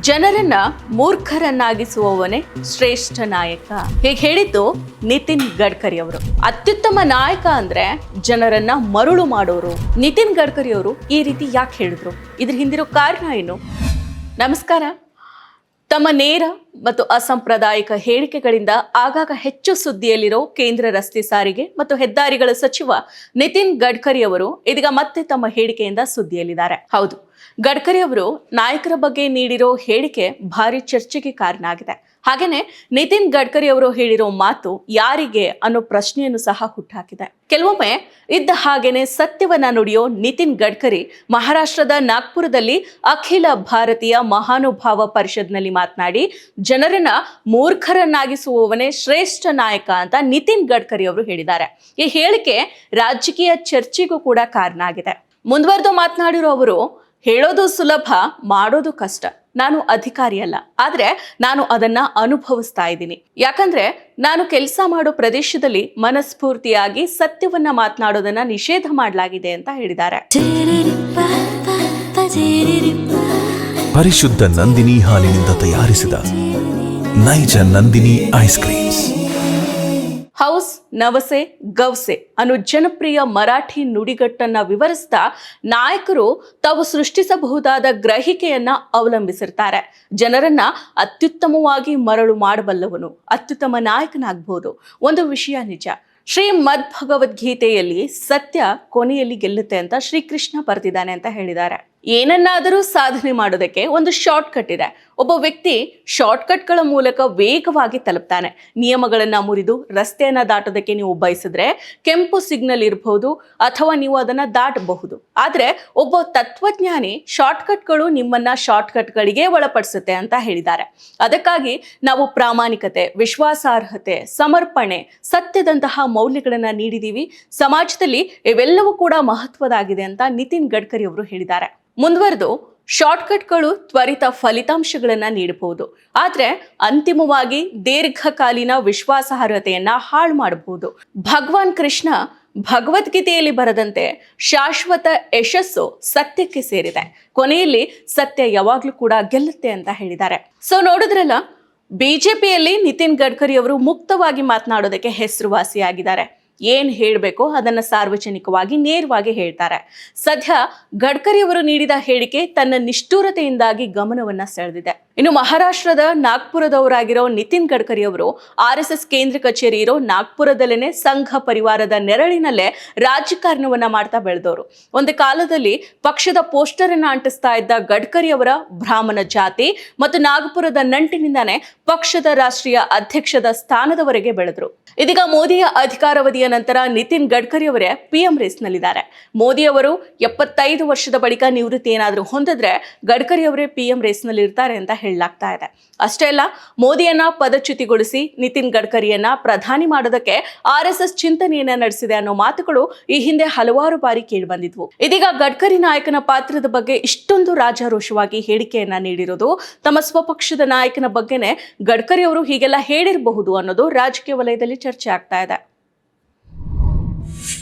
ಜನರನ್ನ ಮೂರ್ಖರನ್ನಾಗಿಸುವವನೇ ಶ್ರೇಷ್ಠ ನಾಯಕ. ಹೀಗೆ ಹೇಳಿದ್ದು ನಿತಿನ್ ಗಡ್ಕರಿ ಅವರು. ಅತ್ಯುತ್ತಮ ನಾಯಕ ಅಂದ್ರೆ ಜನರನ್ನ ಮರುಳು ಮಾಡೋರು. ನಿತಿನ್ ಗಡ್ಕರಿ ಅವರು ಈ ರೀತಿ ಯಾಕೆ ಹೇಳಿದ್ರು? ಇದ್ರ ಹಿಂದಿರೋ ಕಾರಣ ಏನು? ನಮಸ್ಕಾರ. ತಮ್ಮ ನೇರ ಮತ್ತು ಅಸಾಂಪ್ರದಾಯಿಕ ಹೇಳಿಕೆಗಳಿಂದ ಆಗಾಗ ಹೆಚ್ಚು ಸುದ್ದಿಯಲ್ಲಿರೋ ಕೇಂದ್ರ ರಸ್ತೆ ಸಾರಿಗೆ ಮತ್ತು ಹೆದ್ದಾರಿಗಳ ಸಚಿವ ನಿತಿನ್ ಗಡ್ಕರಿ ಅವರು ಇದೀಗ ಮತ್ತೆ ತಮ್ಮ ಹೇಳಿಕೆಯಿಂದ ಸುದ್ದಿಯಲ್ಲಿದ್ದಾರೆ. ಹೌದು, ಗಡ್ಕರಿ ಅವರು ನಾಯಕರ ಬಗ್ಗೆ ನೀಡಿರೋ ಹೇಳಿಕೆ ಭಾರಿ ಚರ್ಚೆಗೆ ಕಾರಣ ಆಗಿದೆ ಹಾಗೇನೆ ನಿತಿನ್ ಗಡ್ಕರಿ ಅವರು ಹೇಳಿರೋ ಮಾತು ಯಾರಿಗೆ ಅನ್ನೋ ಪ್ರಶ್ನೆಯನ್ನು ಸಹ ಹುಟ್ಟಾಕಿದೆ ಕೆಲವೊಮ್ಮೆ ಇದ್ದ ಹಾಗೇನೆ ಸತ್ಯವನ್ನ ನುಡಿಯೋ ನಿತಿನ್ ಗಡ್ಕರಿ ಮಹಾರಾಷ್ಟ್ರದ ನಾಗ್ಪುರದಲ್ಲಿ ಅಖಿಲ ಭಾರತೀಯ ಮಹಾನುಭಾವ ಪರಿಷತ್ನಲ್ಲಿ ಮಾತನಾಡಿ, ಜನರನ್ನ ಮೂರ್ಖರನ್ನಾಗಿಸುವವನೇ ಶ್ರೇಷ್ಠ ನಾಯಕ ಅಂತ ನಿತಿನ್ ಗಡ್ಕರಿ ಅವರು ಹೇಳಿದ್ದಾರೆ. ಈ ಹೇಳಿಕೆ ರಾಜಕೀಯ ಚರ್ಚೆಗೂ ಕೂಡ ಕಾರಣ ಆಗಿದೆ. ಮುಂದುವರೆದು ಮಾತನಾಡಿರೋ ಅವರು, ಹೇಳೋದು ಸುಲಭ, ಮಾಡೋದು ಕಷ್ಟ. ನಾನು ಅಧಿಕಾರಿ ಅಲ್ಲ, ಆದ್ರೆ ನಾನು ಅದನ್ನ ಅನುಭವಿಸ್ತಾ ಇದ್ದೀನಿ. ಯಾಕಂದ್ರೆ ನಾನು ಕೆಲಸ ಮಾಡೋ ಪ್ರದೇಶದಲ್ಲಿ ಮನಸ್ಫೂರ್ತಿಯಾಗಿ ಸತ್ಯವನ್ನ ಮಾತನಾಡೋದನ್ನ ನಿಷೇಧ ಮಾಡಲಾಗಿದೆ ಅಂತ ಹೇಳಿದ್ದಾರೆ. ಪರಿಶುದ್ಧ ನಂದಿನಿ ಹಾಲಿನಿಂದ ತಯಾರಿಸಿದ ನೈಜ ನಂದಿನಿ ಐಸ್ ಕ್ರೀಮ್ಸ್. ಹೌಸ್ ನವಸೆ ಗವ್ಸೆ ಅನ್ನು ಜನಪ್ರಿಯ ಮರಾಠಿ ನುಡಿಗಟ್ಟನ್ನ ವಿವರಿಸ್ತಾ ನಾಯಕರು ತಾವು ಸೃಷ್ಟಿಸಬಹುದಾದ ಗ್ರಹಿಕೆಯನ್ನ ಅವಲಂಬಿಸಿರ್ತಾರೆ. ಜನರನ್ನ ಅತ್ಯುತ್ತಮವಾಗಿ ಮರಳು ಮಾಡಬಲ್ಲವನು, ಅತ್ಯುತ್ತಮ ನಾಯಕನಾಗಬಹುದು ಒಂದು ವಿಷಯ ನಿಜ ಶ್ರೀಮದ್ ಭಗವದ್ಗೀತೆಯಲ್ಲಿ ಸತ್ಯ ಕೊನೆಯಲ್ಲಿ ಗೆಲ್ಲುತ್ತೆ ಅಂತ ಶ್ರೀಕೃಷ್ಣ ಬರೆದಿದ್ದಾನೆ ಅಂತ ಹೇಳಿದ್ದಾರೆ. ಏನನ್ನಾದರೂ ಸಾಧನೆ ಮಾಡೋದಕ್ಕೆ ಒಂದು ಶಾರ್ಟ್ ಕಟ್ ಇದೆ. ಒಬ್ಬ ವ್ಯಕ್ತಿ ಶಾರ್ಟ್ ಕಟ್ಗಳ ಮೂಲಕ ವೇಗವಾಗಿ ತಲುಪ್ತಾನೆ. ನಿಯಮಗಳನ್ನು ಮುರಿದು ರಸ್ತೆಯನ್ನು ದಾಟೋದಕ್ಕೆ ನೀವು ಬಯಸಿದ್ರೆ ಕೆಂಪು ಸಿಗ್ನಲ್ ಇರಬಹುದು ಅಥವಾ ನೀವು ಅದನ್ನು ದಾಟಬಹುದು. ಆದರೆ ಒಬ್ಬ ತತ್ವಜ್ಞಾನಿ ಶಾರ್ಟ್ ಕಟ್ಗಳು ನಿಮ್ಮನ್ನ ಶಾರ್ಟ್ ಕಟ್ಗಳಿಗೆ ಒಳಪಡಿಸುತ್ತೆ ಅಂತ ಹೇಳಿದ್ದಾರೆ. ಅದಕ್ಕಾಗಿ ನಾವು ಪ್ರಾಮಾಣಿಕತೆ, ವಿಶ್ವಾಸಾರ್ಹತೆ, ಸಮರ್ಪಣೆ, ಸತ್ಯದಂತಹ ಮೌಲ್ಯಗಳನ್ನು ನೀಡಿದ್ದೀವಿ ಸಮಾಜದಲ್ಲಿ ಇವೆಲ್ಲವೂ ಕೂಡ ಮಹತ್ವದಾಗಿದೆ ಅಂತ ನಿತಿನ್ ಗಡ್ಕರಿ ಅವರು ಹೇಳಿದ್ದಾರೆ. ಮುಂದುವರೆದು ಶಾರ್ಟ್ಕಟ್ಗಳು ತ್ವರಿತ ಫಲಿತಾಂಶಗಳನ್ನು ನೀಡಬಹುದು. ಆದರೆ ಅಂತಿಮವಾಗಿ ದೀರ್ಘಕಾಲೀನ ವಿಶ್ವಾಸಾರ್ಹತೆಯನ್ನು ಹಾಳು ಮಾಡಬಹುದು. ಭಗವಾನ್ ಕೃಷ್ಣ ಭಗವದ್ಗೀತೆಯಲ್ಲಿ ಬರದಂತೆ ಶಾಶ್ವತ ಯಶಸ್ಸು ಸತ್ಯಕ್ಕೆ ಸೇರಿದೆ. ಕೊನೆಯಲ್ಲಿ ಸತ್ಯ ಯಾವಾಗಲೂ ಕೂಡ ಗೆಲ್ಲುತ್ತೆ ಅಂತ ಹೇಳಿದ್ದಾರೆ. ಸೊ ನೋಡಿದ್ರಲ್ಲ, ಬಿಜೆಪಿಯಲ್ಲಿ ನಿತಿನ್ ಗಡ್ಕರಿ ಅವರು ಮುಕ್ತವಾಗಿ ಮಾತನಾಡೋದಕ್ಕೆ ಹೆಸರುವಾಸಿಯಾಗಿದ್ದಾರೆ. ಏನ್ ಹೇಳಬೇಕೋ ಅದನ್ನ ಸಾರ್ವಜನಿಕವಾಗಿ ನೇರವಾಗಿ ಹೇಳ್ತಾರೆ. ಸದ್ಯ ಗಡ್ಕರಿ ಅವರು ನೀಡಿದ ಹೇಳಿಕೆ ತನ್ನ ನಿಷ್ಠೂರತೆಯಿಂದಾಗಿ ಗಮನವನ್ನ ಸೆಳೆದಿದೆ. ಇನ್ನು ಮಹಾರಾಷ್ಟ್ರದ ನಾಗ್ಪುರದವರಾಗಿರೋ ನಿತಿನ್ ಗಡ್ಕರಿ ಅವರು ಆರ್ ಕೇಂದ್ರ ಕಚೇರಿ ಇರೋ ನಾಗ್ಪುರದಲ್ಲೇನೆ ಸಂಘ ಪರಿವಾರದ ನೆರಳಿನಲ್ಲೇ ರಾಜಕಾರಣವನ್ನ ಮಾಡ್ತಾ ಬೆಳೆದವರು. ಒಂದು ಕಾಲದಲ್ಲಿ ಪಕ್ಷದ ಪೋಸ್ಟರ್ ಅನ್ನ ಅಂಟಿಸ್ತಾ ಇದ್ದ ಗಡ್ಕರಿ ಅವರ ಬ್ರಾಹ್ಮಣ ಜಾತಿ ಮತ್ತು ನಾಗಪುರದ ನಂಟಿನಿಂದಾನೇ ಪಕ್ಷದ ರಾಷ್ಟ್ರೀಯ ಅಧ್ಯಕ್ಷದ ಸ್ಥಾನದವರೆಗೆ ಬೆಳೆದ್ರು. ಇದೀಗ ಮೋದಿಯ ಅಧಿಕಾರಾವಧಿಯ ನಂತರ ನಿತಿನ್ ಗಡ್ಕರಿ ಅವರೇ ಪಿಎಂ ರೇಸ್ನಲ್ಲಿದ್ದಾರೆ. ಮೋದಿ ಅವರು ಎಪ್ಪತ್ತೈದು ವರ್ಷದ ಬಳಿಕ ನಿವೃತ್ತಿ ಏನಾದರೂ ಹೊಂದಿದ್ರೆ ಗಡ್ಕರಿ ಅವರೇ ಪಿಎಂ ರೇಸ್ನಲ್ಲಿ ಇರ್ತಾರೆ ಅಂತ ಹೇಳಲಾಗ್ತಾ ಇದೆ. ಅಷ್ಟೇ ಅಲ್ಲ, ಮೋದಿಯನ್ನ ಪದಚ್ಯುತಿಗೊಳಿಸಿ ನಿತಿನ್ ಗಡ್ಕರಿಯನ್ನ ಪ್ರಧಾನಿ ಮಾಡೋದಕ್ಕೆ ಆರ್ ಎಸ್ ಎಸ್ ಚಿಂತನೆಯನ್ನ ನಡೆಸಿದೆ ಅನ್ನೋ ಮಾತುಗಳು ಈ ಹಿಂದೆ ಹಲವಾರು ಬಾರಿ ಕೇಳಿಬಂದಿದ್ವು. ಇದೀಗ ಗಡ್ಕರಿ ನಾಯಕನ ಪಾತ್ರದ ಬಗ್ಗೆ ಇಷ್ಟೊಂದು ರಾಜಾರೋಷವಾಗಿ ಹೇಳಿಕೆಯನ್ನ ನೀಡಿರೋದು ತಮ್ಮ ಸ್ವಪಕ್ಷದ ನಾಯಕನ ಬಗ್ಗೆನೆ ಗಡ್ಕರಿ ಅವರು ಹೀಗೆಲ್ಲ ಹೇಳಿರಬಹುದು ಅನ್ನೋದು ರಾಜಕೀಯ ವಲಯದಲ್ಲಿ ಚರ್ಚೆ ಆಗ್ತಾ ಇದೆ.